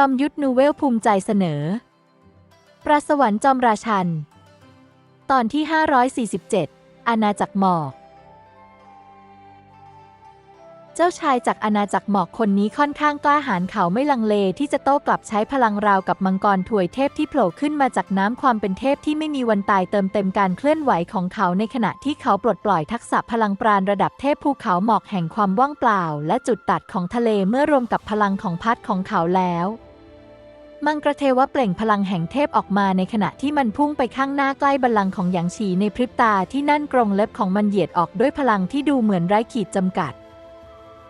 จอมยุทธนูเวลภูมิใจเสนอ ปราสวรรค์จอมราชัน ตอนที่ 547 อาณาจักรหมอก เจ้าชายจากอาณาจักรหมอกคนนี้ค่อนข้างกล้าหาญเขาไม่ลังเลที่จะโต้กลับใช้พลังราวกับมังกรถวยเทพที่โผล่ขึ้นมาจากน้ำความเป็นเทพที่ไม่มีวันตายเติมเต็มการเคลื่อนไหวของเขาในขณะที่เขาปลดปล่อยทักษะพลังปราณระดับเทพภูเขาหมอกแห่งความว่างเปล่า และจุดตัดของทะเลเมื่อรวมกับพลังของพัดของเขาแล้ว มังกรเทวะเปล่งพลังแห่งเทพออกมาในขณะที่มันพุ่งไปข้างหน้าใกล้บัลลังก์ของหยางฉีในพริบตาที่นั่นกรงเล็บของมันเหยียดออกด้วยพลังที่ดูเหมือนไร้ขีดจำกัด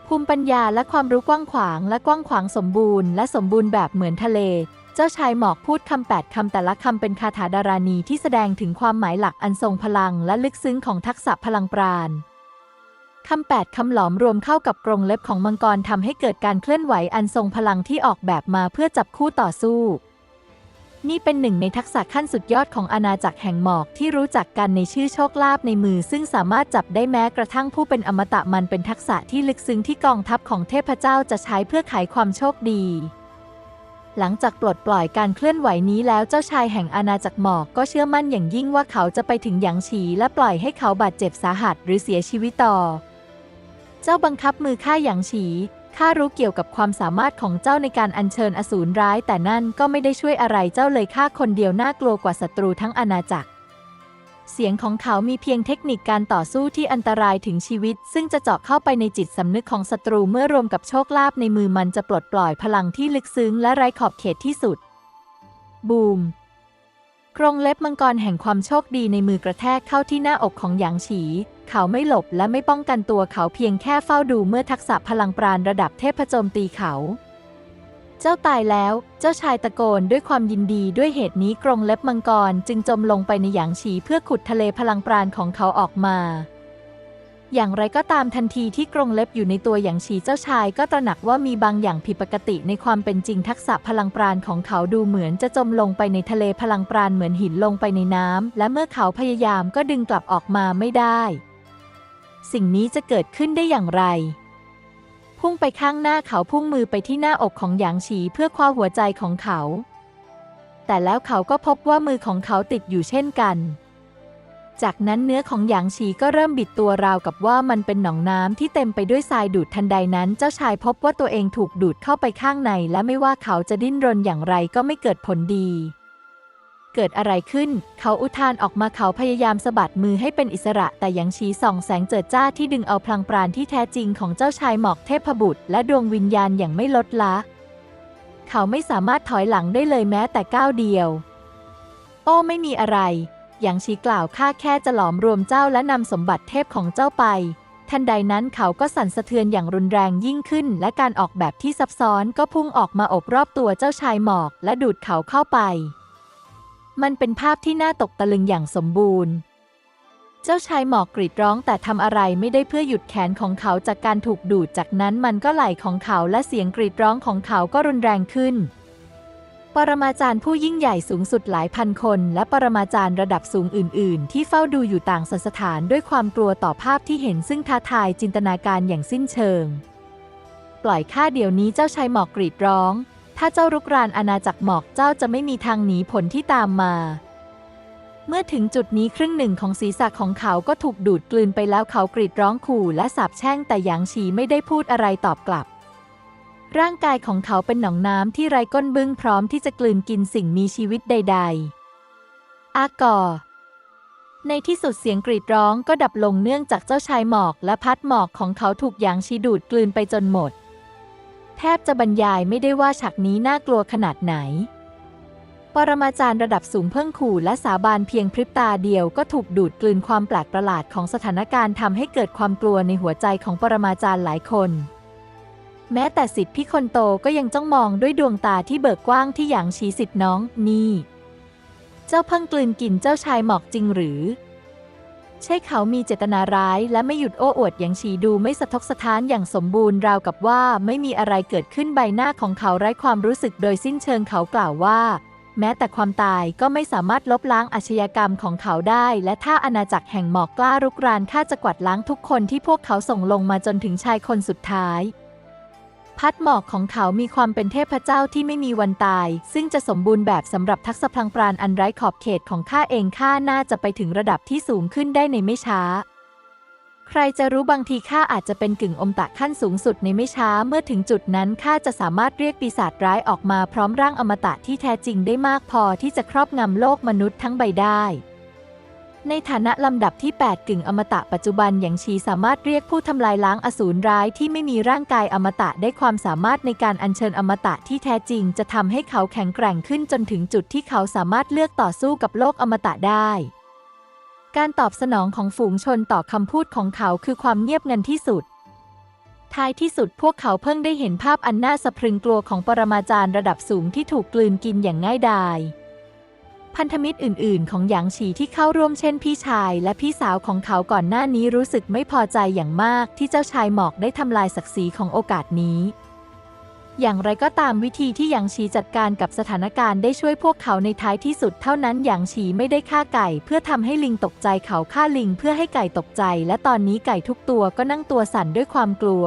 ภูมิปัญญาและความรู้กว้างขวางและกว้างขวางสมบูรณ์และสมบูรณ์แบบเหมือนทะเล เจ้าชายหมอกพูดคำแปดคำแต่ละคำเป็นคาถาดารานีที่แสดงถึงความหมายหลักอันทรงพลังและลึกซึ้งของทักษะพลังปราณ คำแปดคำหลอมรวมเข้ากับกรงเล็บของมังกรทำให้เกิดการเคลื่อนไหวอันทรงพลังที่ออกแบบมาเพื่อจับคู่ต่อสู้ นี่เป็นหนึ่งในทักษะขั้นสุดยอดของอาณาจักรแห่งหมอกที่รู้จักกันในชื่อโชคลาภในมือ ซึ่งสามารถจับได้แม้กระทั่งผู้เป็นอมตะมันเป็นทักษะที่ลึกซึ้งที่กองทัพของเทพเจ้าจะใช้เพื่อไขความโชคดีหลังจากปลดปล่อยการเคลื่อนไหวนี้แล้วเจ้าชายแห่งอาณาจักรหมอกก็เชื่อมั่นอย่างยิ่งว่าเขาจะไปถึงหยางฉีและปล่อยให้เขาบาดเจ็บสาหัสหรือเสียชีวิตต่อ เจ้าบังคับมือฆ่าหยางฉีข้ารู้เกี่ยวกับความสามารถของเจ้าในการอัญเชิญอสูรร้าย แต่นั่นก็ไม่ได้ช่วยอะไรเจ้าเลยฆ่าคนเดียวน่ากลัวกว่าศัตรูทั้งอาณาจักร เสียงของเขามีเพียงเทคนิคการต่อสู้ที่อันตรายถึงชีวิต ซึ่งจะเจาะเข้าไปในจิตสำนึกของศัตรูเมื่อรวมกับโชคลาภในมือมันจะปลดปล่อยพลังที่ลึกซึ้งและไร้ขอบเขตที่สุด บูม กรงเล็บมังกรแห่งความโชคดีในมือกระแทกเข้าที่หน้าอกของหยางฉี เขาไม่หลบและไม่ป้องกันตัวเขาเพียงแค่เฝ้าดูเมื่อทักษะพลังปราณระดับเทพโจมตีเขา เจ้าตายแล้ว เจ้าชายตะโกนด้วยความยินดีด้วยเหตุนี้กรงเล็บมังกรจึงจมลงไปในหยางฉีเพื่อขุดทะเลพลังปราณของเขาออกมา อย่างไรก็ตามทันทีที่กรงเล็บอยู่ในตัวหยางฉีเจ้าชายก็ตระหนักว่ามีบางอย่างผิดปกติในความเป็นจริงทักษะพลังปราณของเขาดูเหมือนจะจมลงไปในทะเลพลังปราณเหมือนหินลงไปในน้ำและเมื่อเขาพยายามก็ดึงกลับออกมาไม่ได้ สิ่งนี้จะเกิดขึ้นได้อย่างไร พุ่งไปข้างหน้าเขาพุ่งมือไปที่หน้าอกของหยางฉีเพื่อคว้าหัวใจของเขา แต่แล้วเขาก็พบว่ามือของเขาติดอยู่เช่นกัน จากนั้นเนื้อของหยางฉีก็เริ่มบิดตัวราวกับว่ามันเป็นหนองน้ำที่เต็มไปด้วยทรายดูดทันใดนั้น เจ้าชายพบว่าตัวเองถูกดูดเข้าไปข้างใน และไม่ว่าเขาจะดิ้นรนอย่างไรก็ไม่เกิดผลดี เกิดอะไรขึ้น เขาอุทานออกมาเขาพยายามสะบัดมือให้เป็นอิสระ แต่หยางฉีส่องแสงเจิดจ้าที่ดึงเอาพลังปราณที่แท้จริงของเจ้าชายหมอกเทพบุตร และดวงวิญญาณอย่างไม่ลดละ เขาไม่สามารถถอยหลังได้เลยแม้แต่ก้าวเดียว โอ้ไม่มีอะไร หยางชีกล่าวข้าแค่จะหลอมรวมเจ้าและนำสมบัติเทพของเจ้าไป ทันใดนั้นเขาก็สั่นสะเทือนอย่างรุนแรงยิ่งขึ้น และการออกแบบที่ซับซ้อนก็พุ่งออกมาอบรอบตัวเจ้าชายหมอก และดูดเขาเข้าไป มันเป็นภาพที่น่าตกตะลึงอย่างสมบูรณ์ เจ้าชายหมอกกรีดร้องแต่ทำอะไรไม่ได้เพื่อหยุดแขนของเขาจากการถูกดูดจากนั้นมันก็ไหลของเขาและเสียงกรีดร้องของเขาก็รุนแรงขึ้น ปรมาจารย์ผู้ยิ่งใหญ่สูงสุดหลายพันคน และปรมาจารย์ระดับสูงอื่น ๆ ที่เฝ้าดูอยู่ต่างสถานด้วยความกลัวต่อภาพที่เห็นซึ่งท้าทายจินตนาการอย่างสิ้นเชิง ปล่อยข้าเดี๋ยวนี้เจ้าชายหมอกกรีดร้อง ถ้าเจ้ารุกรานอาณาจักรหมอกเจ้าจะไม่มีทางหนีผลที่ตามมา เมื่อถึงจุดนี้ครึ่งหนึ่งของศีรษะของเขาก็ถูกดูดกลืนไปแล้วเขากรีดร้องขู่และสาบแช่งแต่หยางฉีไม่ได้พูดอะไรตอบกลับ ร่างกายของเขาเป็นหนองน้ำที่ไร้ก้นบึ้งพร้อมที่จะกลืนกินสิ่งมีชีวิตใด ๆ อากอ ในที่สุดเสียงกรีดร้องก็ดับลงเนื่องจากเจ้าชายหมอกและพัดหมอกของเขาถูกหยางชีดูดกลืนไปจนหมด แทบจะบรรยายไม่ได้ว่าฉากนี้น่ากลัวขนาดไหน ปรมาจารย์ระดับสูงเพิ่งขู่และสาบานเพียงพริบตาเดียวก็ถูกดูดกลืนความแปลกประหลาดของสถานการณ์ทำให้เกิดความกลัวในหัวใจของปรมาจารย์หลายคน แม้แต่สิทธิพี่คนโตก็ยังจ้องมองด้วยดวงตาที่เบิกกว้างที่หยางชีสิทธิ์น้องนี่ เจ้าเพิ่งกลืนกินเจ้าชายหมอกจริงหรือ ใช่เขามีเจตนาร้ายและไม่หยุดโอ้อวดอย่างฉีดูไม่สะทกสะท้านอย่างสมบูรณ์ราวกับว่าไม่มีอะไรเกิดขึ้นใบหน้าของเขาไร้ความรู้สึกโดยสิ้นเชิงเขากล่าวว่า แม้แต่ความตายก็ไม่สามารถลบล้างอาชญากรรมของเขาได้ และถ้าอาณาจักรแห่งหมอกกล้ารุกรานข้าจะกวาดล้างทุกคนที่พวกเขาส่งลงมาจนถึงชายคนสุดท้าย พัดหมอกของเขามีความเป็นเทพเจ้าที่ไม่มีวันตาย ซึ่งจะสมบูรณ์แบบสำหรับทักษะพลังปราณอันไร้ขอบเขตของข้าเองข้าน่าจะไปถึงระดับที่สูงขึ้นได้ในไม่ช้า ใครจะรู้บางทีข้าอาจจะเป็นกึ่งอมตะขั้นสูงสุดในไม่ช้าเมื่อถึงจุดนั้นข้าจะสามารถเรียกปีศาจร้ายออกมาพร้อมร่างอมตะที่แท้จริงได้มากพอที่จะครอบงำโลกมนุษย์ทั้งใบได้ ในฐานะลำดับที่ 8 กึ่งอมตะปัจจุบันหยางชีสามารถเรียกผู้ทำลายล้างอสูรร้ายที่ไม่มีร่างกายอมตะได้ความสามารถในการอัญเชิญอมตะที่แท้จริง จะทำให้เขาแข็งแกร่งขึ้นจนถึงจุดที่เขาสามารถเลือกต่อสู้กับโลกอมตะได้ การตอบสนองของฝูงชนต่อคำพูดของเขาคือความเงียบงันที่สุด ท้ายที่สุดพวกเขาเพิ่งได้เห็นภาพอันน่าสะพรึงกลัวของปรมาจารย์ระดับสูงที่ถูกกลืนกินอย่างง่ายดาย พันธมิตรอื่น ๆ ของหยางฉีที่เข้าร่วมเช่นพี่ชายและพี่สาวของเขาก่อนหน้านี้รู้สึกไม่พอใจอย่างมากที่เจ้าชายหมอกได้ทำลายศักดิ์ศรีของโอกาสนี้อย่างไรก็ตามวิธีที่หยางฉีจัดการกับสถานการณ์ได้ช่วยพวกเขาในท้ายที่สุดเท่านั้นหยางฉีไม่ได้ฆ่าไก่ เพื่อทำให้ลิงตกใจเขาฆ่าลิงเพื่อให้ไก่ตกใจ และตอนนี้ไก่ทุกตัวก็นั่งตัวสั่นด้วยความกลัว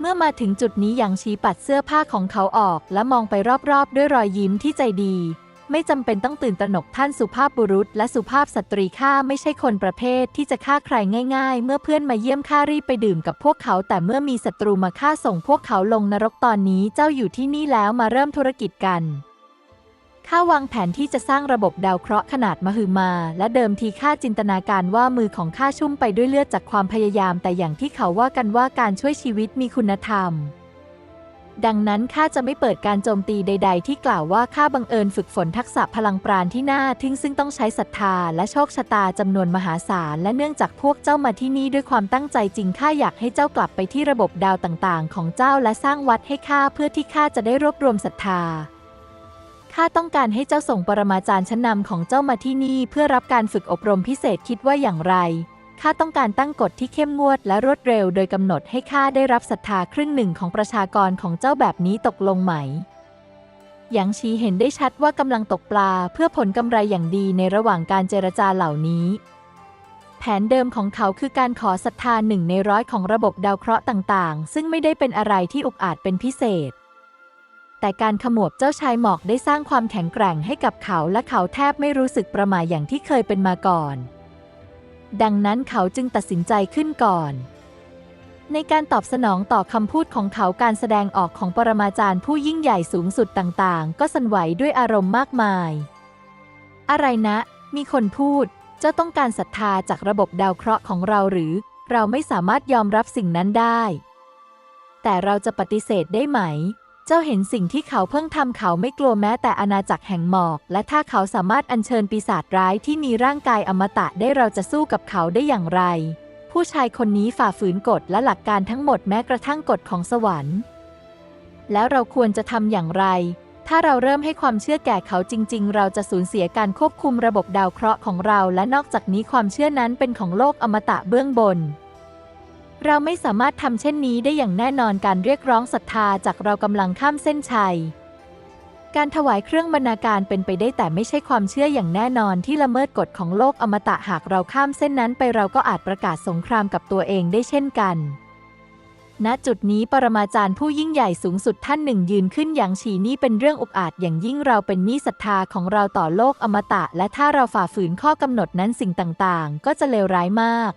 เมื่อมาถึงจุดนี้หยางฉีปัดเสื้อผ้าของเขาออก และมองไปรอบๆ ด้วยรอยยิ้มที่ใจดี ไม่จำเป็นต้องตื่นตระหนกท่านสุภาพบุรุษและสุภาพสตรีข้าไม่ใช่คนประเภทที่จะฆ่าใครง่าย ๆ เมื่อเพื่อนมาเยี่ยมข้ารีบไปดื่มกับพวกเขา แต่เมื่อมีศัตรูมาฆ่าส่งพวกเขาลงนรกตอนนี้เจ้าอยู่ที่นี่แล้วมาเริ่มธุรกิจกันข้าวางแผนที่จะสร้างระบบดาวเคราะห์ขนาดมหึมา และเดิมทีข้าจินตนาการว่ามือของข้าชุ่มไปด้วยเลือดจากความพยายาม แต่อย่างที่เขาว่ากันว่าการช่วยชีวิตมีคุณธรรม ดังนั้นข้าจะไม่เปิดการโจมตีใด ๆ ที่กล่าวว่าข้าบังเอิญฝึกฝนทักษะพลังปราณที่น่าทึ่งซึ่งต้องใช้ศรัทธาและโชคชะตาจำนวนมหาศาลและเนื่องจากพวกเจ้ามาที่นี่ด้วยความตั้งใจจริงข้าอยากให้เจ้ากลับไปที่ระบบดาวต่างๆ ของเจ้าและสร้างวัดให้ข้าเพื่อที่ข้าจะได้รวบรวมศรัทธาข้าต้องการให้เจ้าส่งปรมาจารย์ชั้นนำของเจ้ามาที่นี่เพื่อรับการฝึกอบรมพิเศษคิดว่าอย่างไร ข้าต้องการตั้งกฎที่เข้มงวดและรวดเร็วโดยกำหนดให้ข้าได้รับศรัทธาครึ่งหนึ่งของประชากรของเจ้าแบบนี้ตกลงไหม หยางชีเห็นได้ชัดว่ากำลังตกปลาเพื่อผลกำไรอย่างดีในระหว่างการเจรจาเหล่านี้ แผนเดิมของเขาคือการขอศรัทธาหนึ่งในร้อยของระบบดาวเคราะห์ต่างๆ ซึ่งไม่ได้เป็นอะไรที่อุกอาจเป็นพิเศษ แต่การขมวบเจ้าชายหมอกได้สร้างความแข็งแกร่งให้กับเขาและเขาแทบไม่รู้สึกประหม่าอย่างที่เคยเป็นมาก่อน ดังนั้นเขาจึงตัดสินใจขึ้นก่อน ในการตอบสนองต่อคำพูดของเขาการแสดงออกของปรมาจารย์ผู้ยิ่งใหญ่สูงสุดต่างๆ ก็สั่นไหวด้วยอารมณ์มากมาย อะไรนะ มีคนพูด เจ้าต้องการศรัทธาจากระบบดาวเคราะห์ของเราหรือ เราไม่สามารถยอมรับสิ่งนั้นได้ แต่เราจะปฏิเสธได้ไหม เจ้าเห็นสิ่งที่เขาเพิ่งทำเขาไม่กลัวแม้แต่อาณาจักรแห่งหมอก และถ้าเขาสามารถอัญเชิญปีศาจร้ายที่มีร่างกายอมตะได้เราจะสู้กับเขาได้อย่างไร ผู้ชายคนนี้ฝ่าฝืนกฎและหลักการทั้งหมดแม้กระทั่งกฎของสวรรค์ แล้วเราควรจะทำอย่างไร ถ้าเราเริ่มให้ความเชื่อแก่เขาจริง ๆ เราจะสูญเสียการควบคุมระบบดาวเคราะห์ของเรา และนอกจากนี้ความเชื่อนั้นเป็นของโลกอมตะเบื้องบน เราไม่สามารถทำเช่นนี้ได้อย่างแน่นอนการเรียกร้องศรัทธาจากเรากำลังข้ามเส้นชัย การถวายเครื่องบรรณาการเป็นไปได้แต่ไม่ใช่ความเชื่ออย่างแน่นอนที่ละเมิดกฎของโลกอมตะหากเราข้ามเส้นนั้นไปเราก็อาจประกาศสงครามกับตัวเองได้เช่นกัน ณจุดนี้ปรมาจารย์ผู้ยิ่งใหญ่สูงสุดท่านหนึ่งยืนขึ้นอย่างฉีนี่เป็นเรื่องอุกอาจอย่างยิ่งเราเป็นหนี้ศรัทธาของเราต่อโลกอมตะ และถ้าเราฝ่าฝืนข้อกำหนดนั้นสิ่งต่างๆ ก็จะเลวร้ายมาก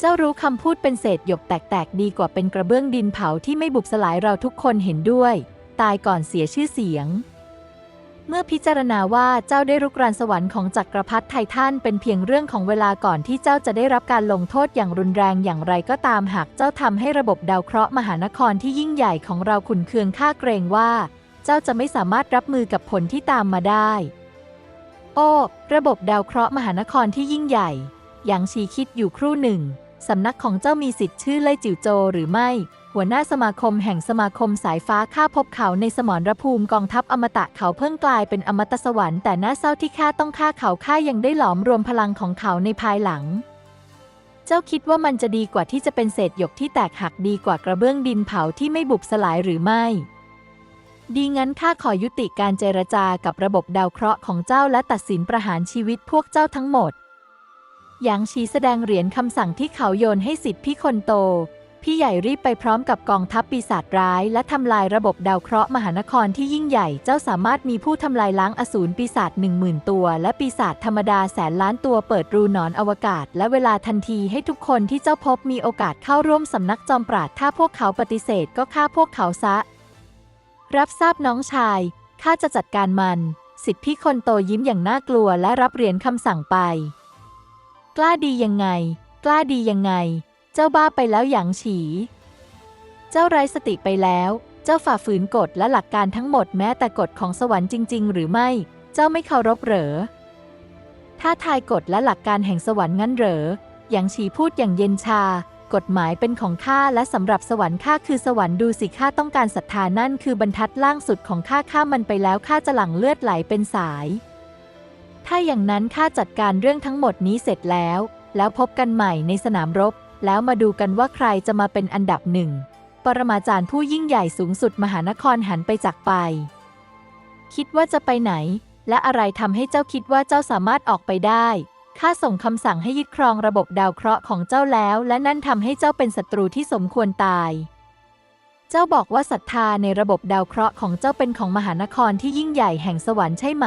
เจ้ารู้คำพูดเป็นเศษหยกแตกๆ ดีกว่าเป็นกระเบื้องดินเผาที่ไม่บุบสลายเราทุกคนเห็นด้วย ตายก่อนเสียชื่อเสียง เมื่อพิจารณาว่าเจ้าได้รุกรานสวรรค์ของจักรพรรดิไททันเป็นเพียงเรื่องของเวลาก่อนที่เจ้าจะได้รับการลงโทษอย่างรุนแรงอย่างไรก็ตามหากเจ้าทำให้ระบบดาวเคราะห์มหานครที่ยิ่งใหญ่ของเราขุนเคืองข้าเกรงว่า เจ้าจะไม่สามารถรับมือกับผลที่ตามมาได้ โอ้ ระบบดาวเคราะห์มหานครที่ยิ่งใหญ่หยางชีคิดอยู่ครู่หนึ่ง สำนักของเจ้ามีสิทธิ์ชื่อเล่ยจิ๋วโจหรือไม่ หัวหน้าสมาคมแห่งสมาคมสายฟ้าข้าพบเขาในสมรภูมิกองทัพอมตะเขาเพิ่งกลายเป็นอมตะสวรรค์แต่น่าเศร้าที่ข้าต้องฆ่าเขาข้ายังได้หลอมรวมพลังของเขาในภายหลัง เจ้าคิดว่ามันจะดีกว่าที่จะเป็นเศษหยกที่แตกหักดีกว่ากระเบื้องดินเผาที่ไม่บุบสลายหรือไม่ดีงั้นข้าขอยุติการเจรจากับระบบดาวเคราะห์ของเจ้าและตัดสินประหารชีวิตพวกเจ้าทั้งหมด หยางชีแสดงเหรียญคำสั่งที่เขาโยนให้สิทธิพี่คนโต พี่ใหญ่รีบไปพร้อมกับกองทัพปีศาจร้าย และทำลายระบบดาวเคราะห์มหานครที่ยิ่งใหญ่ เจ้าสามารถมีผู้ทำลายล้างอสูรปีศาจหนึ่งหมื่นตัว และปีศาจธรรมดาแสนล้านตัวเปิดรูหนอนอวกาศ และเวลาทันทีให้ทุกคนที่เจ้าพบมีโอกาสเข้าร่วมสำนักจอมปราดถ้าพวกเขาปฏิเสธก็ฆ่าพวกเขาซะ รับทราบน้องชายข้าจะจัดการมัน สิทธิพี่คนโตยิ้มอย่างน่ากลัวและรับเหรียญคำสั่งไป กล้าดียังไง กล้าดียังไง เจ้าบ้าไปแล้วหยางฉี เจ้าไร้สติไปแล้ว เจ้าฝ่าฝืนกฎและหลักการทั้งหมดแม้แต่กฎของสวรรค์จริง ๆ หรือไม่ เจ้าไม่เคารพเหรอถ้าทายกฎและหลักการแห่งสวรรค์งั้นเหรอหยางฉีพูดอย่างเย็นชา กฎหมายเป็นของข้าและสำหรับสวรรค์ข้าคือสวรรค์ดูสิข้าต้องการศรัทธานั่นคือบรรทัดล่างสุดของข้าข้ามันไปแล้วข้าจะหลั่งเลือดไหลเป็นสาย ถ้าอย่างนั้นข้าจัดการเรื่องทั้งหมดนี้เสร็จแล้ว แล้วพบกันใหม่ในสนามรบ แล้วมาดูกันว่าใครจะมาเป็นอันดับหนึ่ง ปรมาจารย์ผู้ยิ่งใหญ่สูงสุดมหานครหันไปจากไป คิดว่าจะไปไหน และอะไรทำให้เจ้าคิดว่าเจ้าสามารถออกไปได้ข้าส่งคำสั่งให้ยึดครองระบบดาวเคราะห์ของเจ้าแล้ว และนั่นทำให้เจ้าเป็นศัตรูที่สมควรตาย เจ้าบอกว่าศรัทธาในระบบดาวเคราะห์ของเจ้าเป็นของมหานครที่ยิ่งใหญ่แห่งสวรรค์ใช่ไหม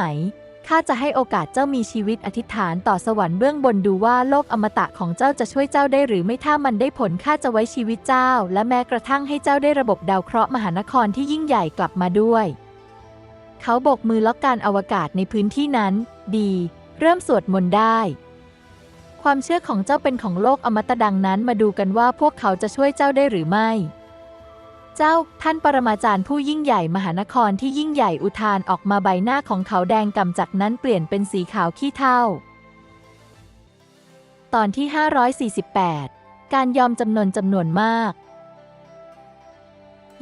ข้าจะให้โอกาสเจ้ามีชีวิตอธิษฐานต่อสวรรค์เบื้องบนดูว่าโลกอมตะของเจ้าจะช่วยเจ้าได้หรือไม่ถ้ามันได้ผลข้าจะไว้ชีวิตเจ้า และแม้กระทั่งให้เจ้าได้ระบบดาวเคราะห์มหานครที่ยิ่งใหญ่กลับมาด้วย เขาโบกมือล็อกการอวกาศในพื้นที่นั้น ดี เริ่มสวดมนต์ได้ ความเชื่อของเจ้าเป็นของโลกอมตะดังนั้นมาดูกันว่าพวกเขาจะช่วยเจ้าได้หรือไม่ เจ้า ท่านปรมาจารย์ผู้ยิ่งใหญ่มหานครที่ยิ่งใหญ่อุทานออกมาใบหน้าของเขาแดงกำจากนั้นเปลี่ยนเป็นสีขาวขี้เท่า ตอนที่ 548 การยอมจำนนจำนวนมาก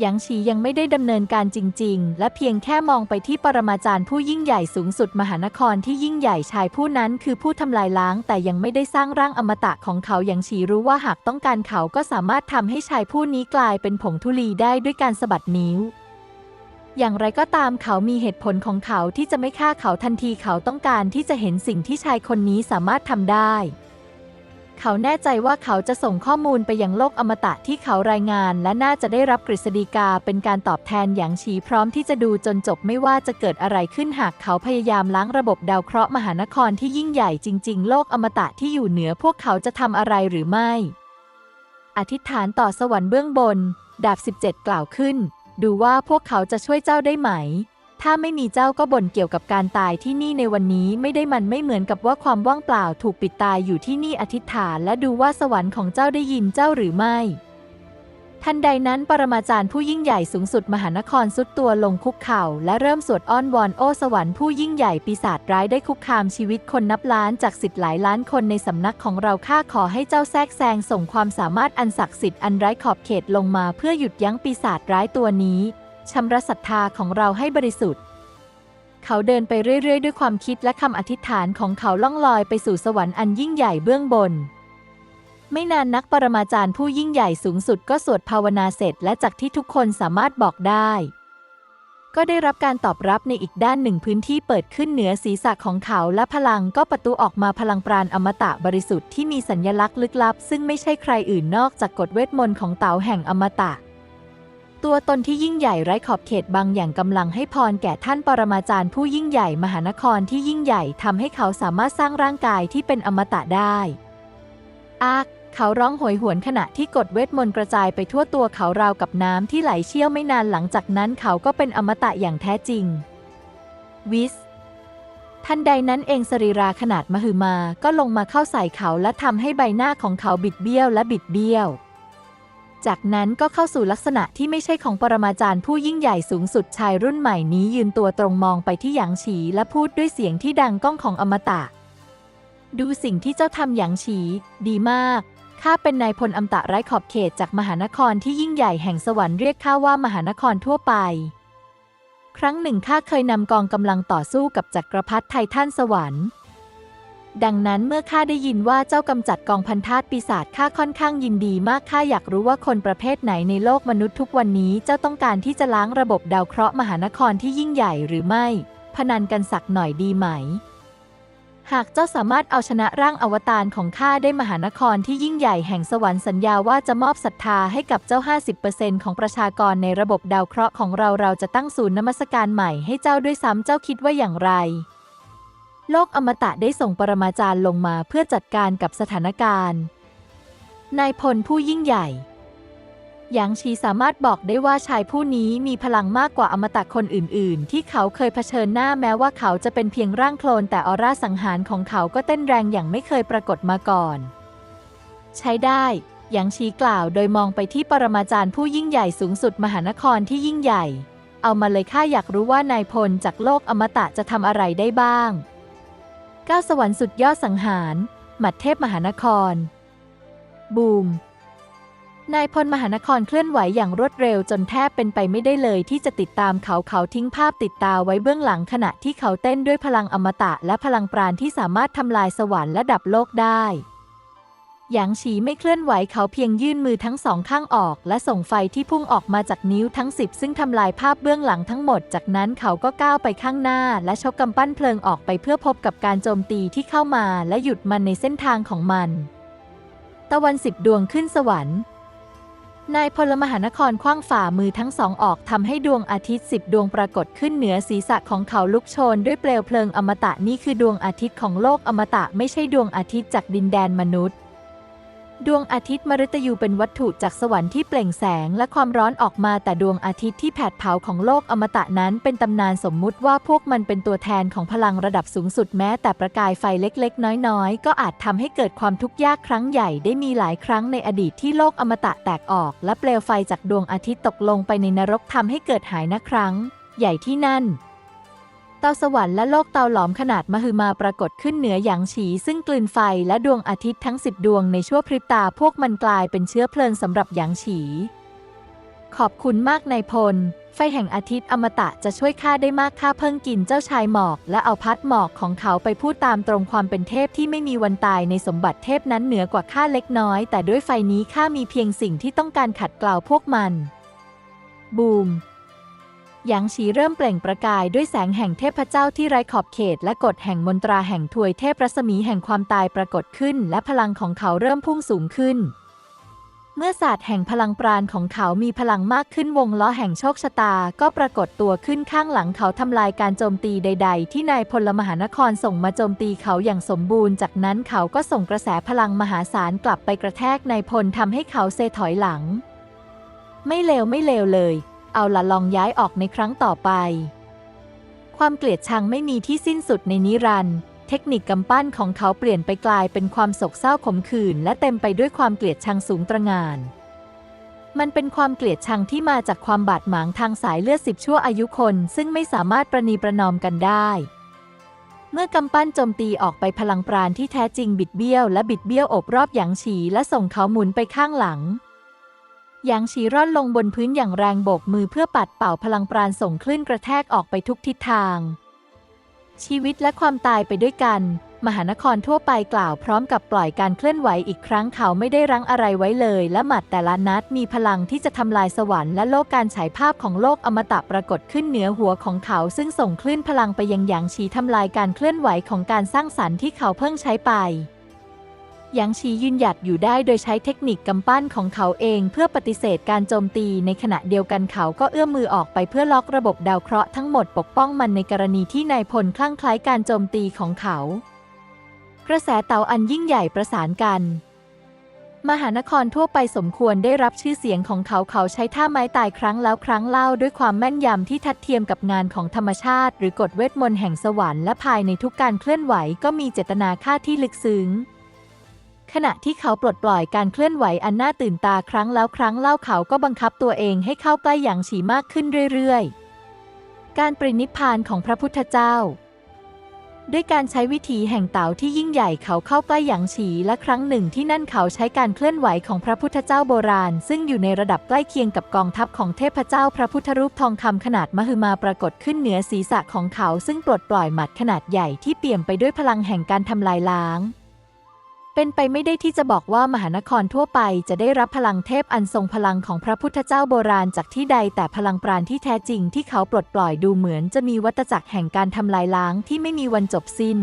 หยางฉียังไม่ได้ดำเนินการจริง ๆ และเพียงแค่มองไปที่ปรมาจารย์ผู้ยิ่งใหญ่สูงสุดมหานครที่ยิ่งใหญ่ชายผู้นั้นคือผู้ทำลายล้าง แต่ยังไม่ได้สร้างร่างอมตะของเขาหยางฉีรู้ว่าหากต้องการเขาก็สามารถทำให้ชายผู้นี้กลายเป็นผงธุลีได้ด้วยการสะบัดนิ้วอย่างไรก็ตามเขามีเหตุผลของเขาที่จะไม่ฆ่าเขาทันทีเขาต้องการที่จะเห็นสิ่งที่ชายคนนี้สามารถทำได้ เขาแน่ใจว่าเขาจะส่งข้อมูลไปยังโลกอมตะที่เขารายงาน และน่าจะได้รับกฤษฎีกาเป็นการตอบแทนอย่างฉีพร้อมที่จะดูจนจบไม่ว่าจะเกิดอะไรขึ้นหากเขาพยายามล้างระบบดาวเคราะห์มหานครที่ยิ่งใหญ่จริง ๆ โลกอมตะที่อยู่เหนือพวกเขาจะทำอะไรหรือไม่ อธิษฐานต่อสวรรค์เบื้องบน ดาบ 17 กล่าวขึ้น ดูว่าพวกเขาจะช่วยเจ้าได้ไหม ถ้าไม่มีเจ้าก็บ่นเกี่ยวกับการตายที่นี่ในวันนี้ไม่ได้มันไม่เหมือนกับว่าความว่างเปล่าถูกปิดตายอยู่ที่นี่อธิษฐานและดูว่าสวรรค์ของเจ้าได้ยินเจ้าหรือไม่ ทันใดนั้นปรมาจารย์ผู้ยิ่งใหญ่สูงสุดมหานครสุดตัวลงคุกเข่า และเริ่มสวดอ้อนวอนโอ้สวรรค์ผู้ยิ่งใหญ่ปีศาจร้ายได้คุกคามชีวิตคนนับล้านจากสิทธิ์หลายล้านคนในสำนักของเราข้าขอให้เจ้าแทรกแซงส่งความสามารถอันศักดิ์สิทธิ์อันไร้ขอบเขตลงมาเพื่อหยุดยั้งปีศาจร้ายตัวนี้ ชำระศรัทธาของเราให้บริสุทธิ์ เขาเดินไปเรื่อยๆ ด้วยความคิดและคำอธิษฐานของเขาล่องลอยไปสู่สวรรค์อันยิ่งใหญ่เบื้องบน ไม่นานนักปรมาจารย์ผู้ยิ่งใหญ่สูงสุดก็สวดภาวนาเสร็จ และจากที่ทุกคนสามารถบอกได้ ก็ได้รับการตอบรับในอีกด้านหนึ่งพื้นที่เปิดขึ้นเหนือศีรษะของเขาและพลังก็ประตูออกมาพลังปราณอมตะบริสุทธิ์ที่มีสัญลักษณ์ลึกลับ ซึ่งไม่ใช่ใครอื่นนอกจากกฎเวทมนต์ของเต๋าแห่งอมตะ ตัวตนที่ยิ่งใหญ่ไร้ขอบเขตบางอย่างกำลังให้พรแก่ท่านปรมาจารย์ผู้ยิ่งใหญ่มหานครที่ยิ่งใหญ่ทำให้เขาสามารถสร้างร่างกายที่เป็นอมตะได้อากเขาร้องโหยหวนขณะที่กดเวทมนต์กระจายไปทั่วตัวเขาราวกับน้ำที่ไหลเชี่ยวไม่นานหลังจากนั้นเขาก็เป็นอมตะอย่างแท้จริง วิสทันใดนั้นเองสรีราขนาดมหึมาก็ลงมาเข้าใส่เขาและทำให้ใบหน้าของเขาบิดเบี้ยวและบิดเบี้ยว จากนั้นก็เข้าสู่ลักษณะที่ไม่ใช่ของปรมาจารย์ผู้ยิ่งใหญ่สูงสุดชายรุ่นใหม่นี้ยืนตัวตรงมองไปที่หยางฉีและพูดด้วยเสียงที่ดังก้องของอมตะ ดูสิ่งที่เจ้าทำหยางฉี ดีมาก ข้าเป็นนายพลอมตะไร้ขอบเขตจากมหานครที่ยิ่งใหญ่แห่งสวรรค์เรียกข้าว่ามหานครทั่วไป ครั้งหนึ่งข้าเคยนำกองกำลังต่อสู้กับจักรพรรดิไททันสวรรค์ ดังนั้นเมื่อข้าได้ยินว่าเจ้ากำจัดกองพันธาตุปีศาจข้าค่อนข้างยินดีมากข้าอยากรู้ว่าคนประเภทไหนในโลกมนุษย์ทุกวันนี้เจ้าต้องการที่จะล้างระบบดาวเคราะห์มหานครที่ยิ่งใหญ่หรือไม่ พนันกันสักหน่อยดีไหม หากเจ้าสามารถเอาชนะร่างอวตารของข้าได้มหานครที่ยิ่งใหญ่แห่งสวรรค์สัญญาว่าจะมอบศรัทธาให้กับเจ้า 50%ของประชากรในระบบดาวเคราะห์ของเราเราจะตั้งศูนย์นมัสการใหม่ให้เจ้าด้วยซ้ำเจ้าคิดว่าอย่างไร โลกอมตะได้ส่งปรมาจารย์ลงมาเพื่อจัดการกับสถานการณ์ นายพลผู้ยิ่งใหญ่ หยางชีสามารถบอกได้ว่าชายผู้นี้มีพลังมากกว่าอมตะคนอื่น ๆ ที่เขาเคยเผชิญหน้าแม้ว่าเขาจะเป็นเพียงร่างโคลน แต่ออร่าสังหารของเขาก็เต้นแรงอย่างไม่เคยปรากฏมาก่อน ใช้ได้ หยางชีกล่าวโดยมองไปที่ปรมาจารย์ผู้ยิ่งใหญ่สูงสุดมหานครที่ยิ่งใหญ่ เอามาเลยข้าอยากรู้ว่านายพลจากโลกอมตะจะทำอะไรได้บ้าง ก้าวสวรรค์สุดยอดสังหาร หมัดเทพมหานคร บูม นายพลมหานครเคลื่อนไหวอย่างรวดเร็วจนแทบเป็นไปไม่ได้เลยที่จะติดตามเขาเขาทิ้งภาพติดตาไว้เบื้องหลังขณะที่เขาเต้นด้วยพลังอมตะและพลังปราณที่สามารถทำลายสวรรค์และดับโลกได้ หยางฉีไม่เคลื่อนไหวเขาเพียงยื่นมือทั้งสองข้างออก และส่งไฟที่พุ่งออกมาจากนิ้วทั้งสิบซึ่งทำลายภาพเบื้องหลังทั้งหมด จากนั้นเขาก็ก้าวไปข้างหน้า และชกกำปั้นเพลิงออกไปเพื่อพบกับการโจมตีที่เข้ามาและหยุดมันในเส้นทางของมัน ตะวันสิบดวงขึ้นสวรรค์นายพลมหานครคว้างฝ่ามือทั้งสองออกทำให้ดวงอาทิตย์สิบดวงปรากฏขึ้นเหนือศีรษะของเขาลุกโชนด้วยเปลวเพลิงอมตะนี่คือดวงอาทิตย์ของโลกอมตะไม่ใช่ดวงอาทิตย์จากดินแดนมนุษย์ ดวงอาทิตย์มฤตยูเป็นวัตถุจากสวรรค์ที่เปล่งแสงและความร้อนออกมาแต่ดวงอาทิตย์ที่แผดเผาของโลกอมตะนั้น เป็นตำนานสมมุติว่าพวกมันเป็นตัวแทนของพลังระดับสูงสุดแม้ แต่ประกายไฟเล็กๆ น้อยๆ ก็อาจทำให้เกิดความทุกข์ยากครั้งใหญ่ได้มีหลายครั้งในอดีตที่โลกอมตะแตกออก และเปลวไฟจากดวงอาทิตย์ตกลงไปในนรกทำให้เกิดหายนะครั้ง ใหญ่ที่นั่น เตาสวรรค์และโลกเตาหลอมขนาดมหึมาปรากฏขึ้นเหนือหยางฉี ซึ่งกลืนไฟและดวงอาทิตย์ทั้งสิบดวงในชั่วพริบตาพวกมันกลายเป็นเชื้อเพลิงสำหรับหยางฉี ขอบคุณมากนายพล ไฟแห่งอาทิตย์อมตะจะช่วยข้าได้มากข้าเพิ่งกินเจ้าชายหมอก และเอาพัดหมอกของเขาไปพูดตามตรงความเป็นเทพที่ไม่มีวันตายในสมบัติเทพนั้นเหนือกว่าข้าเล็กน้อย แต่ด้วยไฟนี้ข้ามีเพียงสิ่งที่ต้องการขัดเกลาพวกมัน บูม หยางฉีเริ่มเปล่งประกายด้วยแสงแห่งเทพเจ้าที่ไร้ขอบเขต และกฎแห่งมนตราแห่งถวยเทพรัศมีแห่งความตายปรากฏขึ้น และพลังของเขาเริ่มพุ่งสูงขึ้น เมื่อศาสตร์แห่งพลังปราณของเขามีพลังมากขึ้นวงล้อแห่งโชคชะตา ก็ปรากฏตัวขึ้นข้างหลังเขาทำลายการโจมตีใด ๆ ที่นายพลมหานครส่งมาโจมตีเขาอย่างสมบูรณ์ จากนั้นเขาก็ส่งกระแสพลังมหาศาลกลับไปกระแทกนายพลทำให้เขาเซถอยหลัง ไม่เลวไม่เลวเลย เอาละลองย้ายออกในครั้งต่อไป ความเกลียดชังไม่มีที่สิ้นสุดในนิรันดร์เทคนิคกำปั้นของเขาเปลี่ยนไปกลายเป็นความโศกเศร้าขมขื่นและเต็มไปด้วยความเกลียดชังสูงตระหง่าน มันเป็นความเกลียดชังที่มาจากความบาดหมางทางสายเลือดสิบชั่วอายุคน ซึ่งไม่สามารถประนีประนอมกันได้ เมื่อกำปั้นโจมตีออกไปพลังปราณที่แท้จริงบิดเบี้ยวและบิดเบี้ยวอบรอบหยางฉีและส่งเขาหมุนไปข้างหลัง หยางฉีร่อนลงบนพื้นอย่างแรงโบกมือเพื่อปัดเป่าพลังปราณส่งคลื่นกระแทกออกไปทุกทิศทาง ชีวิตและความตายไปด้วยกัน มหานครทั่วไปกล่าวพร้อมกับปล่อยการเคลื่อนไหวอีกครั้งเขาไม่ได้รั้งอะไรไว้เลย และหมัดแต่ละนัดมีพลังที่จะทำลายสวรรค์และโลกการฉายภาพของโลกอมตะปรากฏขึ้นเหนือหัวของเขา ซึ่งส่งคลื่นพลังไปยังหยางฉีทำลายการเคลื่อนไหวของการสร้างสรรค์ที่เขาเพิ่งใช้ไป หยางชียืนหยัดอยู่ได้โดยใช้เทคนิคกำปั้นของเขาเองเพื่อปฏิเสธการโจมตีในขณะเดียวกันเขาก็เอื้อมมือออกไปเพื่อล็อกระบบดาวเคราะห์ทั้งหมดปกป้องมันในกรณีที่นายพลคลั่งคล้ายการโจมตีของเขา กระแสเตาอันยิ่งใหญ่ประสานกัน มหานครทั่วไปสมควรได้รับชื่อเสียงของเขาเขาใช้ท่าไม้ตายครั้งแล้วครั้งเล่าด้วยความแม่นยำที่ทัดเทียมกับงานของธรรมชาติ หรือกฎเวทมนต์แห่งสวรรค์และภายในทุกการเคลื่อนไหวก็มีเจตนาค่าที่ลึกซึ้ง ขณะที่เขาปลดปล่อยการเคลื่อนไหวอันน่าตื่นตาครั้งแล้วครั้งเล่าเขาก็บังคับตัวเองให้เข้าใกล้หยางฉีมากขึ้นเรื่อยๆ การปรินิพานของพระพุทธเจ้า ด้วยการใช้วิธีแห่งเต่าที่ยิ่งใหญ่เขาเข้าใกล้หยางฉีและครั้งหนึ่งที่นั่นเขาใช้การเคลื่อนไหวของพระพุทธเจ้าโบราณ ซึ่งอยู่ในระดับใกล้เคียงกับกองทัพของเทพเจ้าพระพุทธรูปทองคำขนาดมหึมาปรากฏขึ้นเหนือศีรษะของเขา ซึ่งปลดปล่อยหมัดขนาดใหญ่ที่เปี่ยมไปด้วยพลังแห่งการทำลายล้าง เป็นไปไม่ได้ที่จะบอกว่ามหานครทั่วไปจะได้รับพลังเทพอันทรงพลังของพระพุทธเจ้าโบราณจากที่ใดแต่พลังปราณที่แท้จริงที่เขาปลดปล่อยดูเหมือนจะมีวัตจักรแห่งการทำลายล้างที่ไม่มีวันจบสิ้น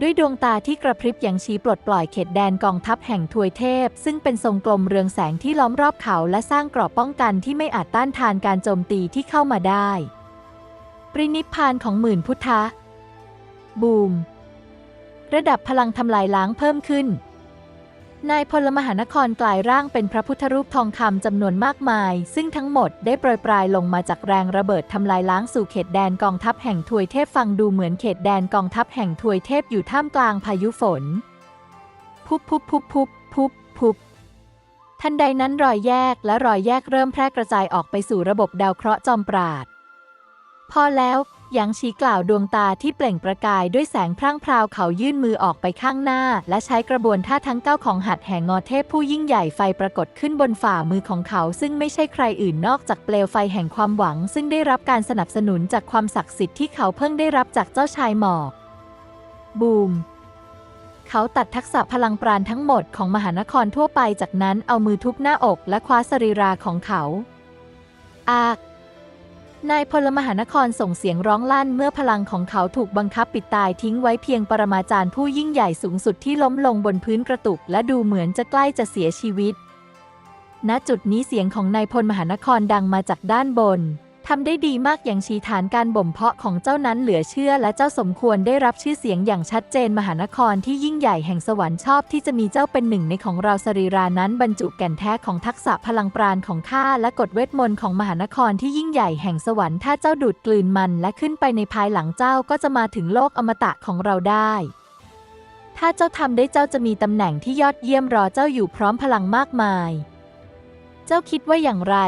ด้วยดวงตาที่กระพริบอย่างชี้ปลดปล่อยเขตแดนกองทัพแห่งทวยเทพ ซึ่งเป็นทรงกลมเรืองแสงที่ล้อมรอบเขาและสร้างกราะป้องกันที่ไม่อาจต้านทานการโจมตีที่เข้ามาได้ ปรินิพพานของหมื่นพุทธะบูม ระดับพลังทำลายล้างเพิ่มขึ้น นายพลมหานครกลายร่างเป็นพระพุทธรูปทองคำจำนวนมากมาย ซึ่งทั้งหมดได้โปรยปลายลงมาจากแรงระเบิดทำลายล้างสู่เขตแดนกองทัพแห่งทวยเทพฟังดูเหมือนเขตแดนกองทัพแห่งทวยเทพอยู่ท่ามกลางพายุฝน พุบพุบพุบพุบพุบพุบทันใดนั้นรอยแยกและรอยแยกเริ่มแพร่กระจายออกไปสู่ระบบดาวเคราะห์จอมปราด พอแล้ว หยางชีกล่าวดวงตาที่เปล่งประกายด้วยแสงพร่างพราวเขายื่นมือออกไปข้างหน้า และใช้กระบวนท่าทั้งเก้าของหัดแห่งงอเทพผู้ยิ่งใหญ่ไฟปรากฏขึ้นบนฝ่ามือของเขาซึ่งไม่ใช่ใครอื่นนอกจากเปลวไฟแห่งความหวัง ซึ่งได้รับการสนับสนุนจากความศักดิ์สิทธิ์ที่เขาเพิ่งได้รับจากเจ้าชายหมอก บูมเขาตัดทักษะพลังปราณทั้งหมดของมหานครทั่วไปจากนั้นเอามือทุบหน้าอกและคว้าสรีราของเขา อาก นายพลมหานครส่งเสียงร้องลั่นเมื่อพลังของเขาถูกบังคับปิดตายทิ้งไว้เพียงปรมาจารย์ผู้ยิ่งใหญ่สูงสุดที่ล้มลงบนพื้นกระตุก และดูเหมือนจะใกล้จะเสียชีวิต ณ จุดนี้เสียงของนายพลมหานครดังมาจากด้านบน ทำได้ดีมากอย่างชี้ฐานการบ่มเพาะของเจ้านั้นเหลือเชื่อและเจ้าสมควรได้รับชื่อเสียงอย่างชัดเจนมหานครที่ยิ่งใหญ่แห่งสวรรค์ชอบที่จะมีเจ้าเป็นหนึ่งในของเราสรีรานั้นบรรจุแก่นแท้ของทักษะพลังปราณของข้าและกฎเวทมนต์ของมหานครที่ยิ่งใหญ่แห่งสวรรค์ถ้าเจ้าดูดกลืนมันและขึ้นไปในภายหลังเจ้าก็จะมาถึงโลกอมตะของเราได้ถ้าเจ้าทำได้เจ้าจะมีตำแหน่งที่ยอดเยี่ยมรอเจ้าอยู่พร้อมพลังมากมาย เจ้าคิดว่าอย่างไร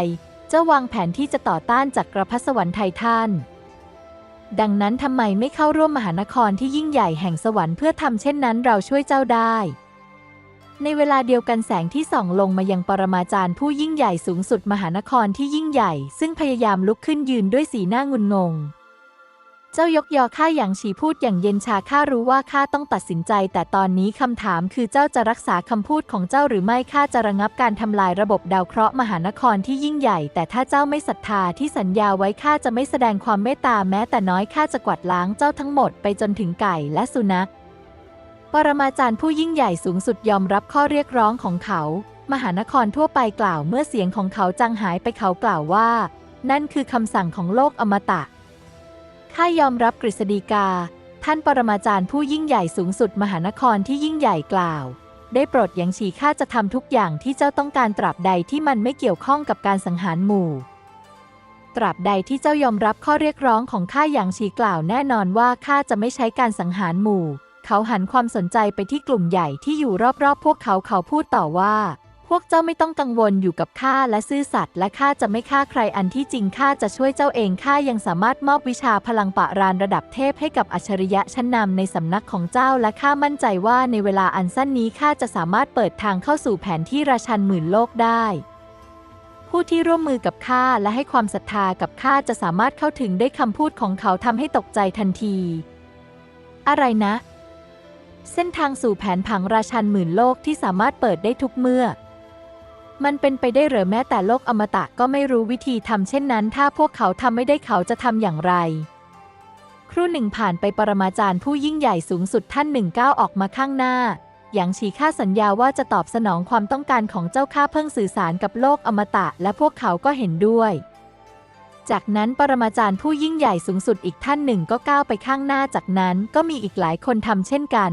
จ้าวางแผนที่จะต่อต้านจากกระพัสวรรค์ไททันดังนั้นทำไมไม่เข้าร่วมมหานครที่ยิ่งใหญ่แห่งสวรรค์เพื่อทำเช่นนั้นเราช่วยเจ้าได้ ในเวลาเดียวกันแสงที่ส่องลงมายังปรมาจารย์ผู้ยิ่งใหญ่สูงสุดมหานครที่ยิ่งใหญ่ ซึ่งพยายามลุกขึ้นยืนด้วยสีหน้างุนงง เจ้ายกยอข้าอย่างฉีพูดอย่างเย็นชาข้ารู้ว่าข้าต้องตัดสินใจ แต่ตอนนี้คำถามคือเจ้าจะรักษาคำพูดของเจ้าหรือไม่ข้าจะระงับการทำลายระบบดาวเคราะห์มหานครที่ยิ่งใหญ่ แต่ถ้าเจ้าไม่ศรัทธาที่สัญญาไว้ข้าจะไม่แสดงความเมตตาแม้แต่น้อยข้าจะกวาดล้างเจ้าทั้งหมดไปจนถึงไก่และสุนัขปรมาจารย์ผู้ยิ่งใหญ่สูงสุดยอมรับข้อเรียกร้องของเขา มหานครทั่วไปกล่าวเมื่อเสียงของเขาจางหายไปเขากล่าวว่า นั่นคือคำสั่งของโลกอมตะ ข้ายอมรับกฤษฎีกา ท่านปรมาจารย์ผู้ยิ่งใหญ่สูงสุดมหานครที่ยิ่งใหญ่กล่าว ได้โปรดยังชีข้าจะทำทุกอย่างที่เจ้าต้องการตราบใดที่มันไม่เกี่ยวข้องกับการสังหารหมู่ ตราบใดที่เจ้ายอมรับข้อเรียกร้องของข้าอย่างชีกล่าวแน่นอนว่าข้าจะไม่ใช้การสังหารหมู่ เขาหันความสนใจไปที่กลุ่มใหญ่ที่อยู่รอบๆ พวกเขาเขาพูดต่อว่า วกเจ้าไม่ต้องกังวลอยู่กับข้าและซื่อสัตย์และข้าจะไม่ฆ่าใครอันที่จริงข้าจะช่วยเจ้าเองข้ายังสามารถมอบวิชาพลังปะรานระดับเทพให้กับอัจฉริยะชั้นนำในสำนักของเจ้าและข้ามั่นใจว่าในเวลาอันสั้นนี้ข้าจะสามารถเปิดทางเข้าสู่แผนที่ราชันหมื่นโลกได้ ผู้ที่ร่วมมือกับข้าและให้ความศรัทธากับข้าจะสามารถเข้าถึงได้คำพูดของเขาทำให้ตกใจทันที อะไรนะ เส้นทางสู่แผนผังราชันหมื่นโลกที่สามารถเปิดได้ทุกเมื่อ มันเป็นไปได้หรือแม้แต่โลกอมตะก็ไม่รู้วิธีทำเช่นนั้น ถ้าพวกเขาทำไม่ได้เขาจะทำอย่างไร ครู่หนึ่งผ่านไปปรมาจารย์ผู้ยิ่งใหญ่สูงสุดท่านหนึ่งก้าวออกมาข้างหน้า อย่างฉีข้าสัญญาว่าจะตอบสนองความต้องการของเจ้าข้าเพิ่งสื่อสารกับโลกอมตะ และพวกเขาก็เห็นด้วยจากนั้นปรมาจารย์ผู้ยิ่งใหญ่สูงสุดอีกท่านหนึ่งก็ก้าวไปข้างหน้าจากนั้นก็มีอีกหลายคนทำเช่นกัน